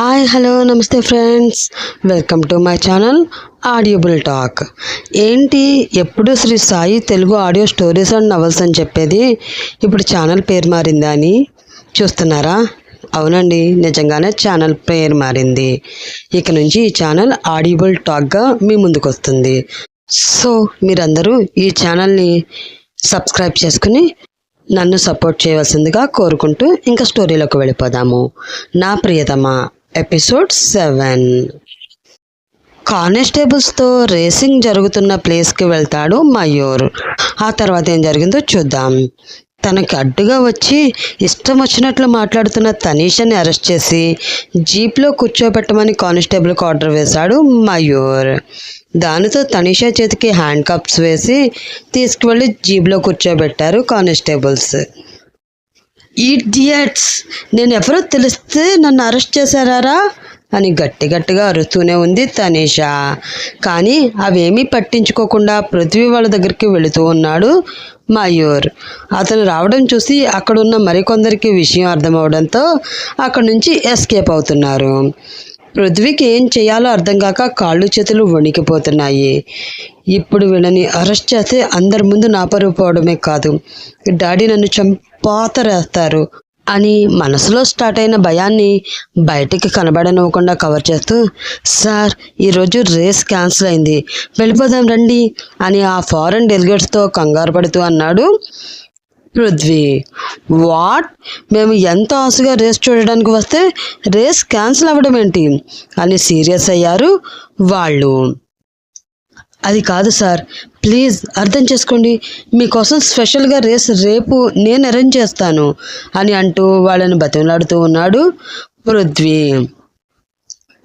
Hi hello నమస్తే friends. Welcome to my channel Audiobull talk. ఏంటి ఎప్పుడు Sri Sai Telugu audio stories and novels అని చెప్పేది? ఇప్పుడు ఛానల్ పేరు మారిందా అని చూస్తున్నారా? అవునండి నిజంగానే ఛానల్ పేరు మారింది. ఇక నుంచి ఈ ఛానల్ ఆడియోబుల్ టాక్గా మీ ముందుకు వస్తుంది సో మీరందరూ ఈ ఛానల్ని సబ్స్క్రైబ్ చేసుకుని నన్ను సపోర్ట్ చేయవలసిందిగా కోరుకుంటూ ఇంకా స్టోరీలోకి వెళ్ళిపోదాము. నా ప్రియతమ ఎపిసోడ్ సెవెన్ కానిస్టేబుల్స్తో రేసింగ్ జరుగుతున్న ప్లేస్కి వెళ్తాడు మయూర్. ఆ తర్వాత ఏం జరిగిందో చూద్దాం. తనకి అడ్డుగా వచ్చి ఇష్టం వచ్చినట్లు మాట్లాడుతున్న తనీషని అరెస్ట్ చేసి జీప్లో కూర్చోబెట్టమని కానిస్టేబుల్కి ఆర్డర్ వేశాడు మయూర్. దానితో తనీషా చేతికి హ్యాండ్ కప్స్ వేసి తీసుకువెళ్ళి జీప్లో కూర్చోబెట్టారు కానిస్టేబుల్స్. ఈడియట్స్ నేను ఎవరో తెలిస్తే నన్ను అరెస్ట్ చేశారా అని గట్టి గట్టిగా అరుస్తూనే ఉంది తనీష. కానీ అవేమీ పట్టించుకోకుండా పృథ్వీ వాళ్ళ దగ్గరికి వెళుతూ ఉన్నాడు మయూర్. అతను రావడం చూసి అక్కడున్న మరికొందరికి విషయం అర్థమవడంతో అక్కడి నుంచి ఎస్కేప్ అవుతున్నారు. పృథ్వీకి ఏం చేయాలో అర్థం కాక కాళ్ళు చేతులు వణికిపోతున్నాయి. ఇప్పుడు వీళ్ళని అరెస్ట్ చేస్తే అందరి ముందు నాపరిపోవడమే కాదు. డాడీ నన్ను చంపాతరేస్తారు అని మనసులో స్టార్ట్ అయిన భయాన్ని బయటికి కనబడనివ్వకుండా కవర్ చేస్తూ సార్ ఈరోజు రేస్ క్యాన్సిల్ అయింది. వెళ్ళిపోదాం రండి అని ఆ ఫారెన్ డెలిగేట్స్తో కంగారు పడుతూ అన్నాడు. పృథ్వీ. వాట్? మేము ఎంత ఆశగా రేస్ చూడడానికి వస్తే రేస్ క్యాన్సిల్ అవ్వడం ఏంటి? అని సీరియస్ అయ్యారు వాళ్ళు. అది కాదు సార్. ప్లీజ్ అర్థం చేసుకోండి. మీకోసం స్పెషల్గా రేస్ రేపు నేను అరేంజ్ చేస్తాను అని అంటూ వాళ్ళని బతిమలాడుతూ ఉన్నాడు పృథ్వీ.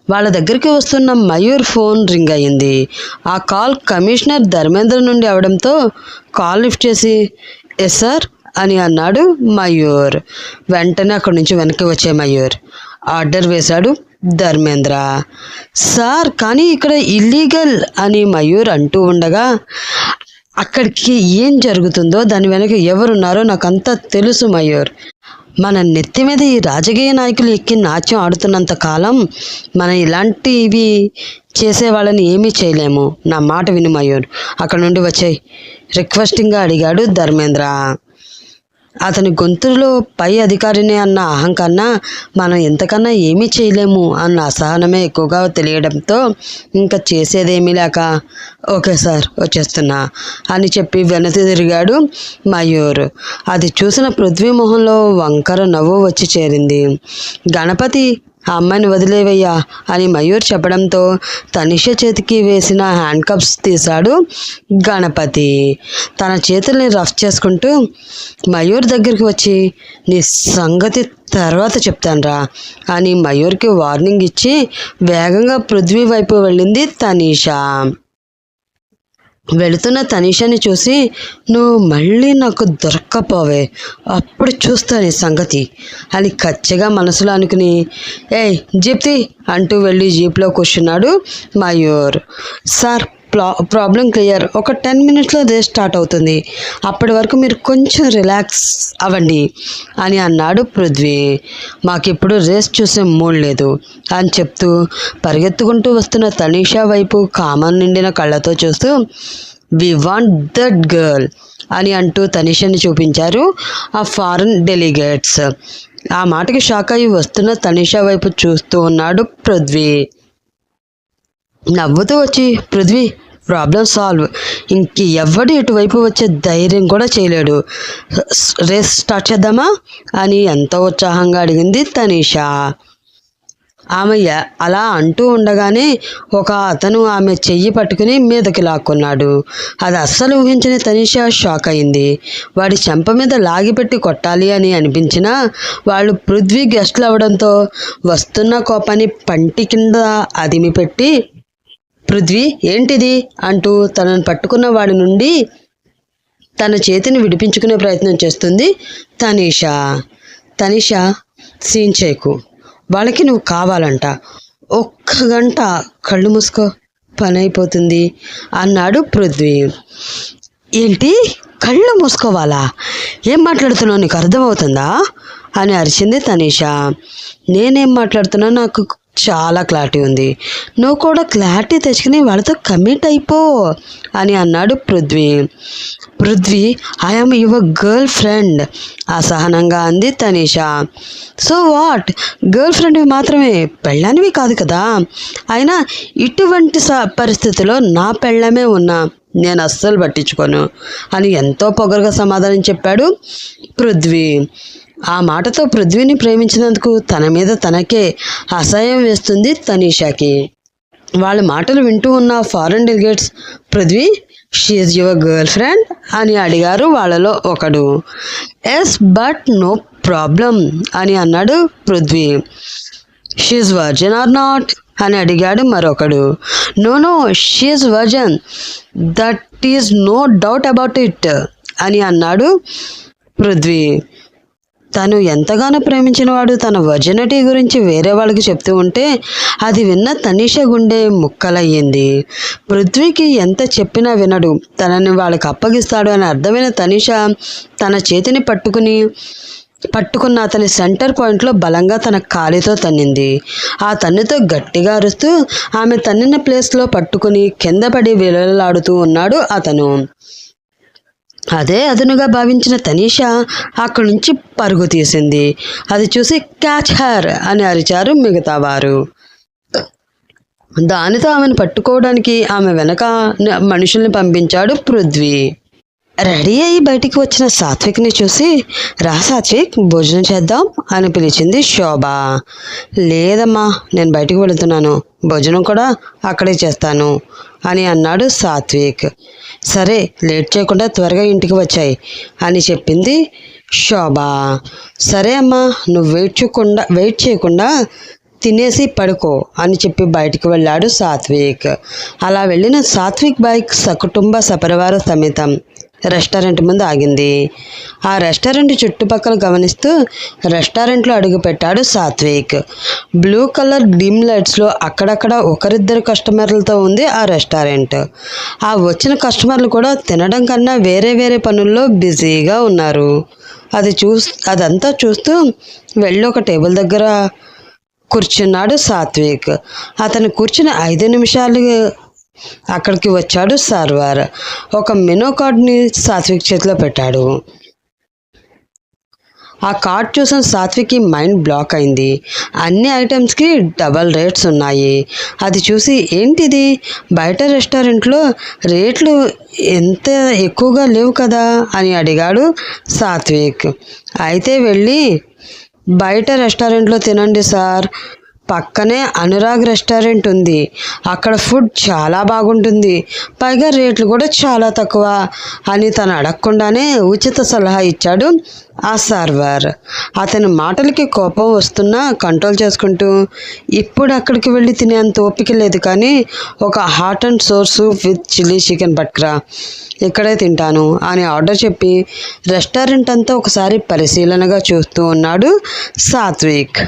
వాళ్ళ దగ్గరికి వస్తున్న మయూర్ ఫోన్ రింగ్ అయింది ఆ కాల్ కమిషనర్ ధర్మేంద్ర నుండి అవడంతో కాల్ లిఫ్ట్ చేసి ఎస్ సార్ అని అన్నాడు మయూర్. వెంటనే అక్కడి నుంచి వెనక్కి వచ్చే మయూర్. ఆర్డర్ వేశాడు ధర్మేంద్ర. సార్ కానీ ఇక్కడ ఇల్లీగల్ అని మయూర్ అంటూ ఉండగా అక్కడికి ఏం జరుగుతుందో దాని వెనక ఎవరున్నారో నాకంతా తెలుసు మయూర్. మన నెత్తి మీద ఈ రాజకీయ నాయకులు ఎక్కి నాట్యం ఆడుతున్నంత కాలం మనం ఇలాంటివి చేసే వాళ్ళని ఏమీ చేయలేము. నా మాట విను మయూర్. అక్కడ నుండి వచ్చాయి. రిక్వెస్టింగ్గా అడిగాడు ధర్మేంద్ర. అతని గొంతులో పై అధికారిని అన్న అహంకన్నా మనం ఎంతకన్నా ఏమీ చేయలేము అన్న అసహనమే ఎక్కువగా తెలియడంతో ఇంకా చేసేదేమీ లేక ఓకే సార్ వచ్చేస్తున్నా అని చెప్పి వెనతి తిరిగాడు మయూర్. అది చూసిన పృథ్వీ మొహంలో వంకర నవ్వు వచ్చి చేరింది. గణపతి ఆ అమ్మాయిని వదిలేవయ్యా అని మయూర్ చెప్పడంతో తనిష చేతికి వేసిన హ్యాండ్ కప్స్ తీశాడు గణపతి. తన చేతుల్ని రఫ్ చేసుకుంటూ మయూర్ దగ్గరికి వచ్చి నీ సంగతి తర్వాత చెప్తానురా అని మయూర్కి వార్నింగ్ ఇచ్చి వేగంగా పృథ్వీ వైపు వెళ్ళింది తనీషా. వెళుతున్న తనీషాని చూసి నువ్వు మళ్ళీ నాకు దొరక్కపోవే. అప్పుడు చూస్తాను ఈ సంగతి అని కచ్చిగా మనసులో అనుకుని ఏయ్ జీప్తి అంటూ వెళ్ళి జీప్లో కూర్చున్నాడు మయూర్. Sir problem clear. ఒక టెన్ మినిట్స్లో రేస్ స్టార్ట్ అవుతుంది. అప్పటి వరకు మీరు కొంచెం రిలాక్స్ అవ్వండి అని అన్నాడు పృథ్వీ. మాకిప్పుడు రేస్ చూసే మూడ్ లేదు అని చెప్తూ పరిగెత్తుకుంటూ వస్తున్న తనీషా వైపు కామన్ నిండిన కళ్ళతో చూస్తూ వి వాంట్ దట్ గర్ల్ అని అంటూ తనీషాని చూపించారు ఆ ఫారెన్ డెలిగేట్స్. ఆ మాటకి షాక్ అయ్యి వస్తున్న తనిషా వైపు చూస్తూ ఉన్నాడు పృథ్వీ. నవ్వుతూ వచ్చి పృథ్వీ ప్రాబ్లం సాల్వ్ ఇంక ఎవడు ఇటువైపు వచ్చే ధైర్యం కూడా చేయలేడు. రేస్ స్టార్ట్ చేద్దామా? అని ఎంతో ఉత్సాహంగా అడిగింది తనీష. ఆమె అలా అంటూ ఉండగానే ఒక అతను ఆమె చెయ్యి పట్టుకుని మీదకి లాక్కున్నాడు. అది అస్సలు ఊహించని తనిషా షాక్ అయింది. వాడి చెంప మీద లాగిపెట్టి కొట్టాలి అని అనిపించినా వాళ్ళు పృథ్వీ గెస్ట్లు అవడంతో వస్తున్న కోపాన్ని పంటి కింద అదిమి పెట్టి పృథ్వీ ఏంటిది? అంటూ తనను పట్టుకున్న వాడి నుండి తన చేతిని విడిపించుకునే ప్రయత్నం చేస్తుంది తనీషా. తనీషా సీన్ చేయకు. వాళ్ళకి నువ్వు కావాలంట. ఒక్క గంట కళ్ళు మూసుకో. పని అయిపోతుంది అన్నాడు పృథ్వీ. ఏంటి? కళ్ళు మూసుకోవాలా? ఏం మాట్లాడుతున్నావు? నీకు అర్థమవుతుందా? అని అరిచింది తనీషా. నేనేం మాట్లాడుతున్నా నాకు చాలా క్లారిటీ ఉంది. నువ్వు కూడా క్లారిటీ తెచ్చుకుని వాళ్ళతో కమిట్ అయిపో అని అన్నాడు Prithvi. Prithvi I'm your girlfriend అసహనంగా అంది తనీషా. సో వాట్ గర్ల్ ఫ్రెండ్వి మాత్రమే పెళ్ళానివి కాదు కదా? అయినా ఇటువంటి స- పరిస్థితిలో నా పెళ్ళమే ఉన్నా నేను అస్సలు పట్టించుకోను అని ఎంతో పొగరుగా సమాధానం చెప్పాడు పృథ్వీ. ఆ మాటతో పృథ్వీని ప్రేమించినందుకు తన మీద తనకే అసహ్యం వేస్తుంది తనీషాకి. వాళ్ళ మాటలు వింటూ ఉన్న foreign delegates Prithvi she your girlfriend అని అడిగారు వాళ్ళలో ఒకడు. ఎస్ బట్ నో ప్రాబ్లం అని అన్నాడు Prithvi. She virgin or not అని అడిగాడు మరొకడు. No no she virgin that is no doubt about it అని అన్నాడు పృథ్వీ. తను ఎంతగానో ప్రేమించిన వాడు తన వర్జినిటీ గురించి వేరే వాళ్ళకి చెప్తూ ఉంటే అది విన్న తనీష గుండె ముక్కలయ్యింది. పృథ్వీకి ఎంత చెప్పినా వినడు. తనని వాళ్ళకి అప్పగిస్తాడు అని అర్థమైన తనీష తన చేతిని పట్టుకుని పట్టుకున్న అతని సెంటర్ పాయింట్లో బలంగా తన కాలితో తన్నింది. ఆ తన్నుతో గట్టిగా అరుస్తూ ఆమె తన్నిన ప్లేస్లో పట్టుకుని కింద పడి విలలాడుతూ ఉన్నాడు అతను. అదే అదునుగా భావించిన తనీష అక్కడి నుంచి పరుగు తీసింది. అది చూసి క్యాచ్ హర్ అని అరిచారు మిగతా వారు. దానితో ఆమెను పట్టుకోవడానికి ఆమె వెనక మనుషుల్ని పంపించాడు పృథ్వీ. రెడీ అయి బయటికి వచ్చిన సాత్విక్ని చూసి రా సాత్విక్ భోజనం చేద్దాం అని పిలిచింది శోభ. లేదమ్మా నేను బయటికి వెళుతున్నాను. భోజనం కూడా అక్కడే చేస్తాను అని అన్నాడు సాత్విక్. సరే లేట్ చేయకుండా త్వరగా ఇంటికి వచ్చాయి అని చెప్పింది శోభ. సరే అమ్మా నువ్వు వెయిట్ చేయకుండా వెయిట్ చేయకుండా తినేసి పడుకో అని చెప్పి బయటికి వెళ్ళాడు సాత్విక్. అలా వెళ్ళిన సాత్విక్ బైక్ సకుటుంబ సపరివార సమేతం. రెస్టారెంట్ ముందు ఆగింది. ఆ రెస్టారెంట్ చుట్టుపక్కల గమనిస్తూ రెస్టారెంట్లో అడుగుపెట్టాడు సాత్విక్. బ్లూ కలర్ డిమ్ లైట్స్లో అక్కడక్కడ ఒకరిద్దరు కస్టమర్లతో ఉంది ఆ రెస్టారెంట్. ఆ వచ్చిన కస్టమర్లు కూడా తినడం కన్నా వేరే వేరే పనుల్లో బిజీగా ఉన్నారు. అది చూస్ అదంతా చూస్తూ వెళ్ళి ఒక టేబుల్ దగ్గర కూర్చున్నాడు సాత్విక్. అతను కూర్చుని ఐదు నిమిషాలు అక్కడికి వచ్చాడు సార్వార్. ఒక మెనో కార్డ్ని సాత్విక్ చేతిలో పెట్టాడు. ఆ కార్డ్ చూసిన సాత్విక్కి మైండ్ బ్లాక్ అయింది. అన్ని ఐటమ్స్కి డబల్ రేట్స్ ఉన్నాయి. అది చూసి ఏంటిది? బయట రెస్టారెంట్లో రేట్లు ఎంత ఎక్కువగా లేవు కదా అని అడిగాడు సాత్విక్. అయితే వెళ్ళి బయట రెస్టారెంట్లో తినండి సార్. పక్కనే అనురాగ్ రెస్టారెంట్ ఉంది. అక్కడ ఫుడ్ చాలా బాగుంటుంది. పైగా రేట్లు కూడా చాలా తక్కువ అని తను అడగకుండానే ఉచిత సలహా ఇచ్చాడు ఆ సర్వర్. అతని మాటలకి కోపం వస్తున్నా కంట్రోల్ చేసుకుంటూ ఇప్పుడు అక్కడికి వెళ్ళి తినేంత ఓపిక లేదు కానీ ఒక hot and sour soup with chilli chicken బట్క్రా ఇక్కడే తింటాను అని ఆర్డర్ చెప్పి రెస్టారెంట్ అంతా ఒకసారి పరిశీలనగా చూస్తూ ఉన్నాడు సాత్విక్.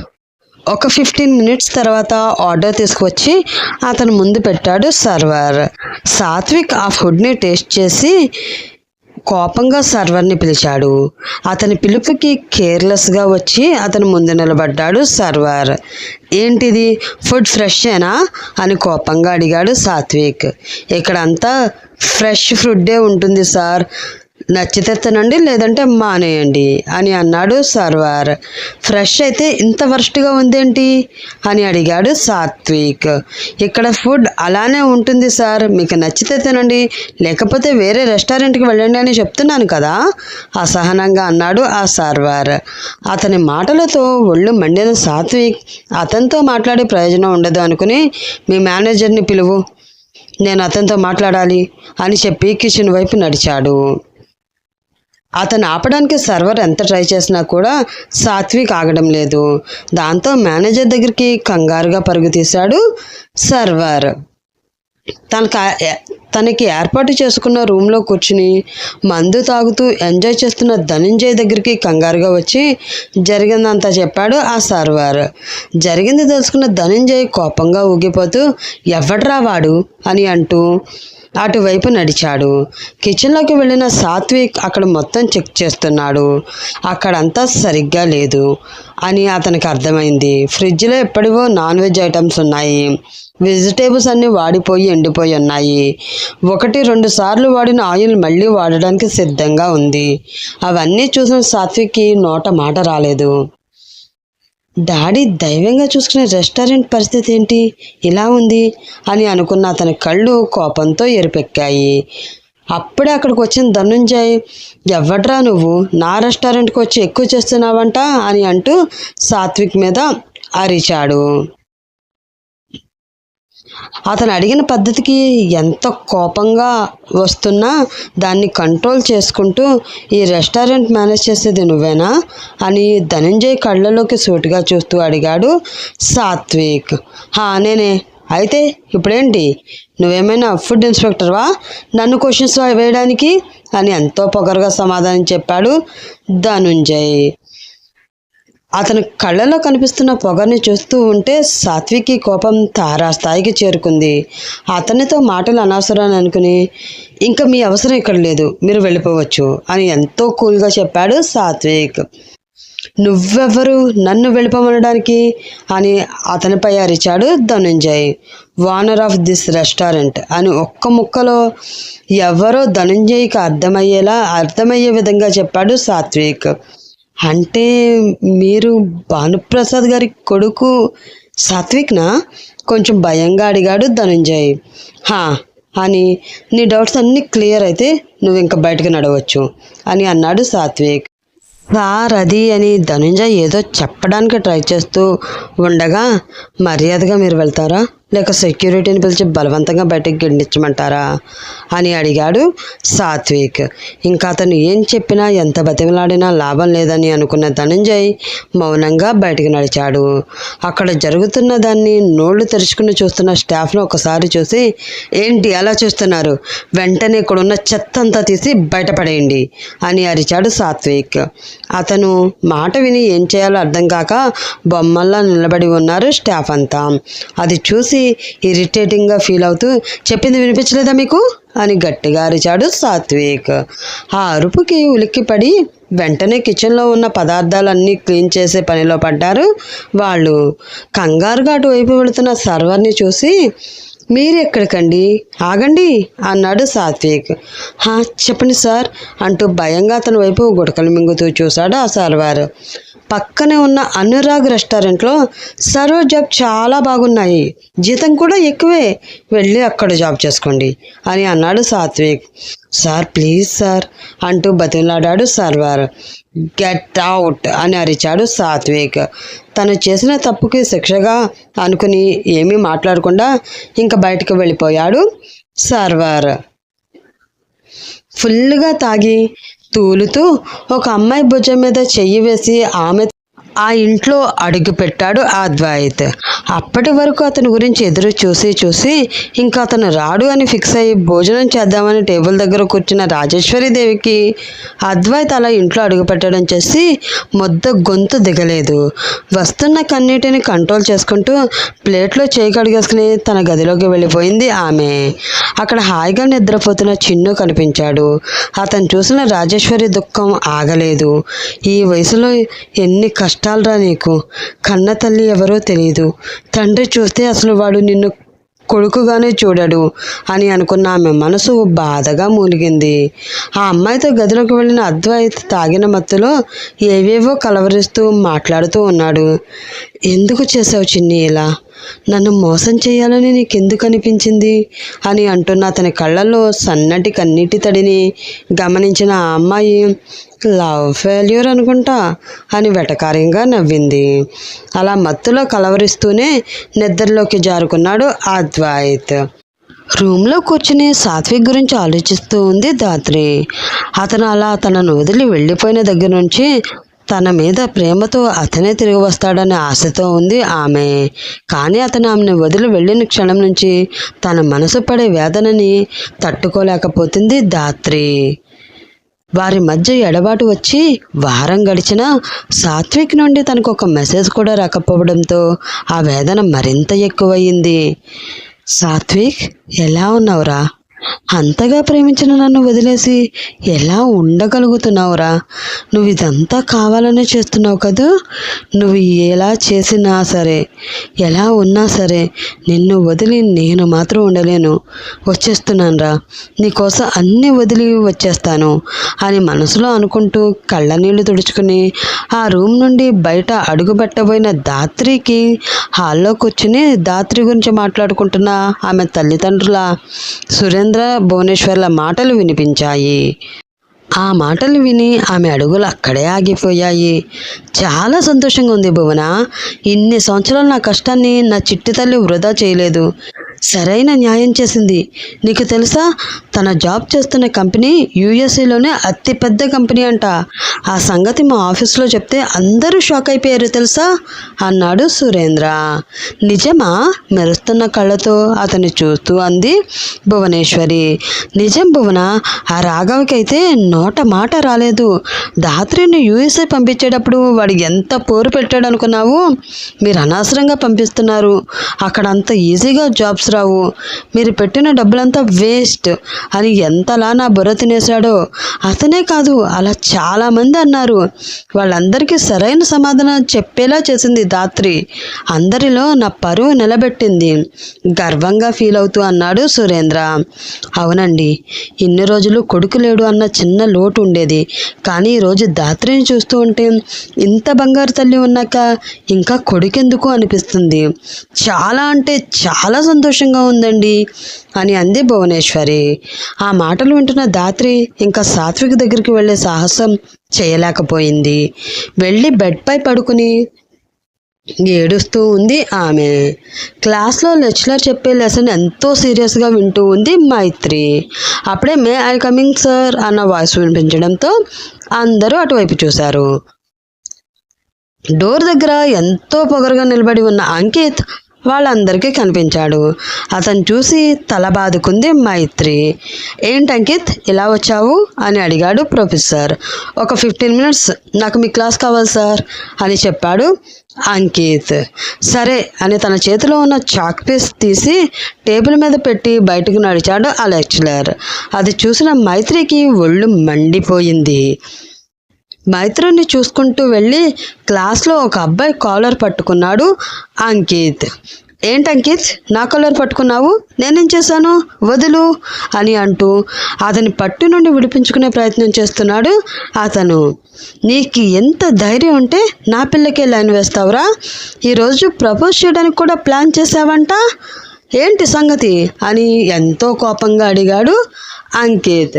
ఒక ఫిఫ్టీన్ మినిట్స్ తర్వాత ఆర్డర్ తీసుకువచ్చి అతను ముందు పెట్టాడు సర్వర్ సాత్విక్ ఆ ఫుడ్ని టేస్ట్ చేసి కోపంగా సర్వర్ని పిలిచాడు. అతని పిలుపుకి కేర్లెస్గా వచ్చి అతని ముందు నిలబడ్డాడు సర్వర్ ఏంటిది? ఫుడ్ ఫ్రెషేనా అని కోపంగా అడిగాడు సాత్విక్. ఇక్కడంతా ఫ్రెష్ ఫుడ్డే ఉంటుంది సార్. నచ్చితే తినండి లేదంటే మానేయండి అని అన్నాడు సర్వార్. ఫ్రెష్ అయితే ఇంత వర్స్ట్గా ఉందేంటి? అని అడిగాడు సాత్విక్. ఇక్కడ ఫుడ్ అలానే ఉంటుంది సార్ మీకు నచ్చితే తినండి లేకపోతే వేరే రెస్టారెంట్కి వెళ్ళండి అని చెప్తున్నాను కదా అసహనంగా అన్నాడు ఆ సర్వార్. అతని మాటలతో ఒళ్ళు మండిన సాత్విక్ అతనితో మాట్లాడే ప్రయోజనం ఉండదు అనుకుని మీ మేనేజర్ని పిలువు నేను అతనితో మాట్లాడాలి అని చెప్పి కిచెన్ వైపు నడిచాడు. అతను ఆపడానికి సర్వర్ ఎంత ట్రై చేసినా కూడా సాత్విక్ ఆగడం లేదు. దాంతో మేనేజర్ దగ్గరికి కంగారుగా పరుగు తీశాడు సర్వర్. తనకు తనకి ఏర్పాటు చేసుకున్న రూమ్లో కూర్చుని మందు తాగుతూ ఎంజాయ్ చేస్తున్న ధనంజయ్ దగ్గరికి కంగారుగా వచ్చి జరిగిందంతా చెప్పాడు ఆ సర్వర్. జరిగింది తెలుసుకున్న ధనంజయ్ కోపంగా ఊగిపోతూ ఎవడ్రా వాడు? అని అంటూ అటువైపు నడిచాడు. కిచెన్లోకి వెళ్ళిన సాత్విక్ అక్కడ మొత్తం చెక్ చేస్తున్నాడు. అక్కడంతా సరిగ్గా లేదు అని అతనికి అర్థమైంది. ఫ్రిడ్జ్లో ఎప్పటివో నాన్ వెజ్ ఐటమ్స్ ఉన్నాయి. వెజిటేబుల్స్ అన్నీ వాడిపోయి ఎండిపోయి ఉన్నాయి. ఒకటి రెండు సార్లు వాడిన ఆయిల్ మళ్ళీ వాడడానికి సిద్ధంగా ఉంది. అవన్నీ చూసిన సాత్విక్కి నోట మాట రాలేదు. డాడీ దైవంగా చూసుకునే రెస్టారెంట్ పరిస్థితి ఏంటి? ఇలా ఉంది అని అనుకున్న అతని కళ్ళు కోపంతో ఎరిపెక్కాయి. అప్పుడే అక్కడికి వచ్చిన ధనుంజయ్ ఎవడ్రా నువ్వు? నా రెస్టారెంట్కి వచ్చి ఎక్కువ చేస్తున్నావంట? అని అంటూ సాత్విక్ మీద అరిచాడు. అతను అడిగిన పద్ధతికి ఎంత కోపంగా వస్తున్నా దాన్ని కంట్రోల్ చేసుకుంటూ ఈ రెస్టారెంట్ మేనేజ్ చేసేది నువ్వేనా? అని ధనంజయ్ కళ్ళలోకి సూటిగా చూస్తూ అడిగాడు సాత్విక్. హా నేనే. అయితే ఇప్పుడేంటి? నువ్వేమైనా ఫుడ్ ఇన్స్పెక్టర్వా? నన్ను క్వశ్చన్స్ వేయడానికి? అని ఎంతో పొగరుగా సమాధానం చెప్పాడు ధనుంజయ్. అతని కళ్ళలో కనిపిస్తున్న పొగని చూస్తూ ఉంటే సాత్వికి కోపం తారా స్థాయికి చేరుకుంది. అతనితో మాటలు అనవసరం అనుకుని ఇంకా మీ అవసరం ఇక్కడ లేదు మీరు వెళ్ళిపోవచ్చు అని ఎంతో కూల్గా చెప్పాడు సాత్విక్. నువ్వెవరు? నన్ను వెళ్ళిపోమనడానికి? అని అతనిపై అరిచాడు Dhananjay. Owner of this restaurant అని ఒక్క ముక్కలో ఎవరో ధనుంజయ్కి అర్థమయ్యేలా అర్థమయ్యే విధంగా చెప్పాడు సాత్విక్. అంటే మీరు భానుప్రసాద్ గారి కొడుకు సాత్విక్నా? కొంచెం భయంగా అడిగాడు ధనుంజయ్. హా అని నీ డౌట్స్ అన్నీ క్లియర్ అయితే నువ్వు ఇంకా బయటకు నడవచ్చు అని అన్నాడు సాత్విక్. సార్ అది అని ధనుంజయ్ ఏదో చెప్పడానికి ట్రై చేస్తూ ఉండగా మర్యాదగా మీరు వెళ్తారా? లేక సెక్యూరిటీని పిలిచి బలవంతంగా బయటకు గిండించమంటారా అని అడిగాడు సాత్విక్. ఇంకా అతను ఏం చెప్పినా ఎంత బతిమలాడినా లాభం లేదని అనుకున్న ధనంజయ్ మౌనంగా బయటకు నడిచాడు. అక్కడ జరుగుతున్న దాన్ని నోళ్ళు తెరుచుకుని చూస్తున్న స్టాఫ్ను ఒకసారి చూసి ఏంటి అలా చూస్తున్నారు? వెంటనే ఇక్కడున్న చెత్త అంతా తీసి బయటపడేయండి అని అరిచాడు సాత్విక్. అతను మాట విని ఏం చేయాలో అర్థం కాక బొమ్మల్లా నిలబడి ఉన్నారు స్టాఫ్ అంతా. అది చూసి ఇరిటేటింగ్గా ఫీల్ అవుతూ చెప్పింది వినిపించలేదా మీకు? అని గట్టిగా అరిచాడు సాత్విక్. ఆ అరుపుకి ఉలిక్కిపడి వెంటనే కిచెన్లో ఉన్న పదార్థాలన్నీ క్లీన్ చేసే పనిలో పడ్డారు. వాళ్ళు కంగారుగా అటువైపు వెళుతున్న సర్వర్ని చూసి మీరు ఎక్కడికండి ఆగండి అన్నాడు సాత్విక్. చెప్పండి సార్ అంటూ భయంగా అతని వైపు గుడకలు మింగుతూ చూశాడు ఆ సర్వర్ పక్కనే ఉన్న అనురాగ్ రెస్టారెంట్లో సర్వ్ జాబ్ చాలా బాగున్నాయి. జీతం కూడా ఎక్కువే. వెళ్ళి అక్కడ జాబ్ చేసుకోండి అని అన్నాడు సాత్విక్. సార్ ప్లీజ్ సార్ అంటూ బతిలాడాడు సర్వర్. గెట్ అవుట్ అని అరిచాడు సాత్విక్. తను చేసిన తప్పుకి శిక్షగా అనుకుని ఏమీ మాట్లాడకుండా ఇంకా బయటకు వెళ్ళిపోయాడు సర్వర్. ఫుల్గా తాగి తూలుతూ ఒక అమ్మాయి భుజం మీద చెయ్యి వేసి ఆమె ఆ ఇంట్లో అడుగుపెట్టాడు ఆ అద్వైత్. అప్పటి వరకు అతని గురించి ఎదురు చూసి చూసి ఇంకా అతను రాడు అని ఫిక్స్ అయ్యి భోజనం చేద్దామని టేబుల్ దగ్గర కూర్చున్న రాజేశ్వరి దేవికి అద్వైత్ అలా ఇంట్లో అడుగుపెట్టడం చేసి మొద్ద గొంతు దిగలేదు. వస్తున్న కన్నీటిని కంట్రోల్ చేసుకుంటూ ప్లేట్లో చేయి కడిగేసుకుని తన గదిలోకి వెళ్ళిపోయింది ఆమె. అక్కడ హాయిగా నిద్రపోతున్న చిన్ను కనిపించాడు. అతను చూసిన రాజేశ్వరి దుఃఖం ఆగలేదు. ఈ వయసులో ఎన్ని పెట్టాలరా నీకు? కన్న తల్లి ఎవరో తెలియదు తండ్రి చూస్తే అసలు వాడు నిన్ను కొడుకుగానే చూడడు అని అనుకున్న ఆమె మనసు బాధగా మూలిగింది. ఆ అమ్మాయితో గదిలోకి వెళ్ళిన అద్వైత్ తాగిన మత్తులో ఏవేవో కలవరిస్తూ మాట్లాడుతూ ఉన్నాడు. ఎందుకు చేసావు చిన్ని ఇలా? నన్ను మోసం చేయాలని నీకెందుకు అనిపించింది అని అంటున్న అతని కళ్ళల్లో సన్నటి కన్నీటి తడిని గమనించిన ఆ అమ్మాయి లవ్ ఫెయిల్యూర్ అనుకుంటా? అని వెటకారంగా నవ్వింది. అలా మత్తులో కలవరిస్తూనే నిద్రలోకి జారుకున్నాడు అద్వైత్. రూమ్లో కూర్చుని సాత్విక్ గురించి ఆలోచిస్తూ ఉంది దాత్రి అతను అలా తనను వదిలి వెళ్ళిపోయిన దగ్గర నుంచి తన మీద ప్రేమతో అతనే తిరిగి వస్తాడనే ఆశతో ఉంది ఆమె. కానీ అతను ఆమెను వదిలి వెళ్ళిన క్షణం నుంచి తన మనసు పడే వేదనని తట్టుకోలేకపోతుంది దాత్రి వారి మధ్య ఎడబాటు వచ్చి వారం గడిచినా సాత్విక్ నుండి తనకు ఒక మెసేజ్ కూడా రాకపోవడంతో ఆ వేదన మరింత ఎక్కువయింది సాత్విక్ ఎలా ఉన్నావురా? అంతగా ప్రేమించిన నన్ను వదిలేసి ఎలా ఉండగలుగుతున్నావురా? నువ్వు ఇదంతా కావాలనే చేస్తున్నావు కదూ? నువ్వు ఎలా చేసినా సరే ఎలా ఉన్నా సరే నిన్ను వదిలి నేను మాత్రం ఉండలేను. వచ్చేస్తున్నాను రా నీకోసం అన్నీ వదిలి వచ్చేస్తాను అని మనసులో అనుకుంటూ కళ్ళ నీళ్ళు తుడుచుకుని ఆ రూమ్ నుండి బయట అడుగుపెట్టబోయిన దాత్రికి హాల్లో కూర్చుని దాత్రి గురించి మాట్లాడుకుంటున్న ఆమె తల్లిదండ్రుల సురేంద్ర భువనేశ్వర్ల మాటలు వినిపించాయి. ఆ మాటలు విని ఆమె అడుగులు అక్కడే ఆగిపోయాయి. చాలా సంతోషంగా ఉంది భువన. ఇన్ని సంవత్సరాలు నా కష్టాన్ని నా చిట్టి తల్లి వృధా చేయలేదు. సరైన న్యాయం చేసింది. నీకు తెలుసా? తన జాబ్ చేస్తున్న కంపెనీ యూఎస్ఏలోనే అతిపెద్ద కంపెనీ అంట. ఆ సంగతి మా ఆఫీస్లో చెప్తే అందరూ షాక్ అయిపోయారు తెలుసా? అన్నాడు సురేంద్ర. నిజమా? మెరుస్తున్న కళ్ళతో అతన్ని చూస్తూ అంది భువనేశ్వరి. నిజం భువన? ఆ రాఘవకైతే నోట మాట రాలేదు. దాత్రిని యూఎస్ఏ పంపించేటప్పుడు వాడు ఎంత పోరు పెట్టాడు అనుకున్నావు మీరు అనవసరంగా పంపిస్తున్నారు. అక్కడ అంత ఈజీగా జాబ్స్ రావు. మీరు పెట్టిన డబ్బులంతా వేస్ట్. అని ఎంతలా నా బుర్ర తినేశాడో? అతనే కాదు అలా చాలామంది అన్నారు. వాళ్ళందరికీ సరైన సమాధానం చెప్పేలా చేసింది దాత్రి. అందరిలో నా పరువు నిలబెట్టింది. గర్వంగా ఫీల్ అవుతూ అన్నాడు సురేంద్ర. అవునండి ఇన్ని రోజులు కొడుకు లేడు అన్న చిన్న లోటు ఉండేది. కానీ ఈరోజు దాత్రిని చూస్తూ ఉంటే ఇంత బంగారు తల్లి ఉన్నాక ఇంకా కొడుకెందుకు అనిపిస్తుంది? చాలా అంటే చాలా సంతోషంగా ఉందండి. అని అంది భువనేశ్వరి. ఆ మాటలు వింటున్న దాత్రి ఇంకా సాత్విక్ దగ్గరికి వెళ్ళే సాహసం చేయలేకపోయింది. వెళ్ళి బెడ్పై పడుకుని ఏడుస్తూ ఉంది ఆమె. క్లాస్లో లెక్చరర్ చెప్పే లెసన్ ఎంతో సీరియస్గా వింటూ ఉంది మైత్రి. అప్పుడే మే ఐ కమింగ్ సార్ అన్న వాయిస్ వినిపించడంతో అందరూ అటువైపు చూశారు. డోర్ దగ్గర ఎంతో పొగరుగా నిలబడి ఉన్న అంకిత్ వాళ్ళందరికీ కనిపించాడు. అతను చూసి తల బాదుకుంది మైత్రి. ఏంటి అంకిత్ ఇలా వచ్చావు? అని అడిగాడు ప్రొఫెసర్. ఒక ఫిఫ్టీన్ మినిట్స్ నాకు మీ క్లాస్ కావాలి సార్ అని చెప్పాడు అంకిత్. సరే అని తన చేతిలో ఉన్న చాక్ పీస్ తీసి టేబుల్ మీద పెట్టి బయటకు నడిచాడు ఆ లెక్చరర్ అది చూసిన మైత్రికి ఒళ్ళు మండిపోయింది. మైత్రుని చూసుకుంటూ వెళ్ళి క్లాస్లో ఒక అబ్బాయి కాలర్ పట్టుకున్నాడు అంకిత్. ఏంటి అంకిత్? నా కాలర్ పట్టుకున్నావు? నేనేం చేశాను? వదులు అని అంటూ అతని పట్టు నుండి విడిపించుకునే ప్రయత్నం చేస్తున్నాడు అతను. నీకు ఎంత ధైర్యం ఉంటే నా పిల్లకే లైన్ వేస్తావురా? ఈరోజు ప్రపోజ్ చేయడానికి కూడా ప్లాన్ చేసావంట ఏంటి సంగతి? అని ఎంతో కోపంగా అడిగాడు అంకిత్.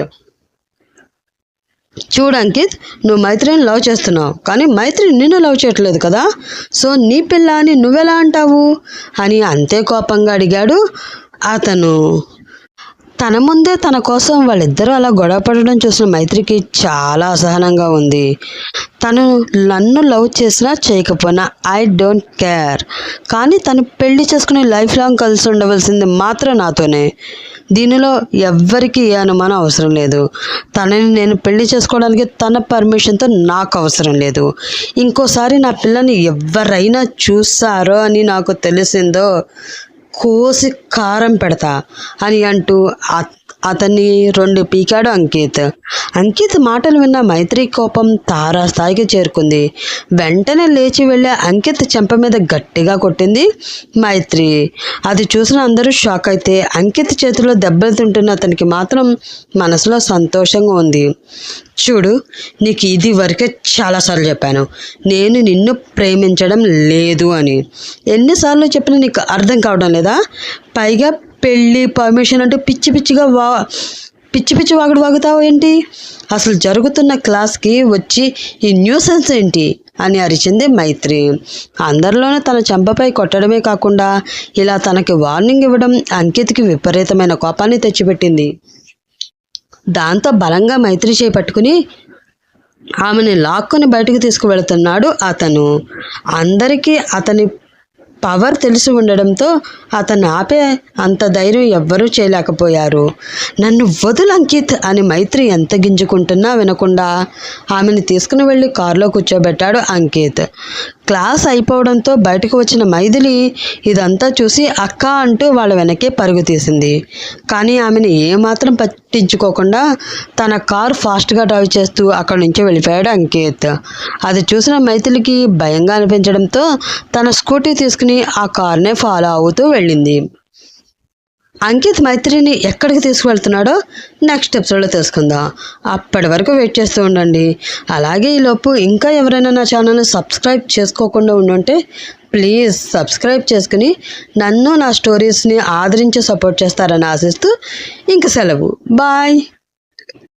చూడు అంకిత్ నువ్వు మైత్రిని లవ్ చేస్తున్నావు. కానీ మైత్రి నిన్ను లవ్ చేయట్లేదు కదా? సో నీ పిల్ల అని నువ్వెలా అంటావు? అని అంతే కోపంగా అడిగాడు అతను. తన ముందే తన కోసం వాళ్ళిద్దరూ అలా గొడవ పడడం చూసిన మైత్రికి చాలా అసహనంగా ఉంది. తను నన్ను లవ్ చేసినా చేయకపోయినా ఐ డోంట్ కేర్. కానీ తను పెళ్ళి చేసుకుని లైఫ్ లాంగ్ కలిసి ఉండవలసింది మాత్రం నాతోనే. దీనిలో ఎవ్వరికీ ఏ అనుమానం అవసరం లేదు. తనని నేను పెళ్ళి చేసుకోవడానికి తన పర్మిషన్తో నాకు అవసరం లేదు. ఇంకోసారి నా పిల్లని ఎవరైనా చూస్తారో అని నాకు తెలిసిందో కోసి కారం పెడతా అని అంటూ అ- అతన్ని రెండు పీకాడు అంకిత్. అంకిత్ మాటలు విన్న మైత్రి కోపం తారా స్థాయికి చేరుకుంది. వెంటనే లేచి వెళ్ళే అంకిత్ చెంప మీద గట్టిగా కొట్టింది మైత్రి. అది చూసిన అందరూ షాక్ అయితే అంకిత్ చేతిలో దెబ్బలు తింటున్న అతనికి మాత్రం మనసులో సంతోషంగా ఉంది. చూడు నీకు ఇది వరకే చాలాసార్లు చెప్పాను. నేను నిన్ను ప్రేమించడం లేదు అని. ఎన్నిసార్లు చెప్పినా నీకు అర్థం కావడం లేదా? పైగా పెళ్ళి పర్మిషన్ అంటూ పిచ్చి పిచ్చిగా వా పిచ్చి పిచ్చి వాగుడు వాగుతావు ఏంటి? అసలు జరుగుతున్న క్లాస్కి వచ్చి ఈ న్యూసెన్స్ ఏంటి? అని అరిచింది మైత్రి. అందరిలోనే తన చెంపపై కొట్టడమే కాకుండా ఇలా తనకి వార్నింగ్ ఇవ్వడం అంకిత్కి విపరీతమైన కోపాన్ని తెచ్చిపెట్టింది. దాంతో బలంగా మైత్రి చేపట్టుకుని ఆమెని లాక్కొని బయటకు తీసుకువెళుతున్నాడు అతను. అందరికీ అతని పవర్ తెలిసి ఉండడంతో అతను ఆపే అంత ధైర్యం ఎవ్వరూ చేయలేకపోయారు. నన్ను వదులు అంకిత్ అని మైత్రి ఎంత గింజుకుంటున్నా వినకుండా ఆమెను తీసుకుని వెళ్ళి కారులో కూర్చోబెట్టాడు అంకిత్. క్లాస్ అయిపోవడంతో బయటకు వచ్చిన మైథిలి ఇదంతా చూసి అక్క అంటూ వాళ్ళ వెనకే పరుగు తీసింది. కానీ ఆమెను ఏమాత్రం పట్టించుకోకుండా తన కారు ఫాస్ట్గా డ్రైవ్ చేస్తూ అక్కడి నుంచి వెళ్ళిపోయాడు అంకిత్. అది చూసిన మైథిలికి భయంగా అనిపించడంతో తన స్కూటీ తీసుకుని ఆ కార్నే ఫాలో అవుతూ వెళ్ళింది. అంకిత్ మైత్రిని ఎక్కడికి తీసుకువెళ్తున్నాడో నెక్స్ట్ ఎపిసోడ్లో తెలుసుకుందాం. అప్పటి వరకు వెయిట్ చేస్తూ ఉండండి. అలాగే ఈలోపు ఇంకా ఎవరైనా నా ఛానల్ని సబ్స్క్రైబ్ చేసుకోకుండా ఉండుంటే ప్లీజ్ సబ్స్క్రైబ్ చేసుకుని నన్ను నా స్టోరీస్ని ఆదరించి సపోర్ట్ చేస్తారని ఆశిస్తూ ఇంక సెలవు. బాయ్.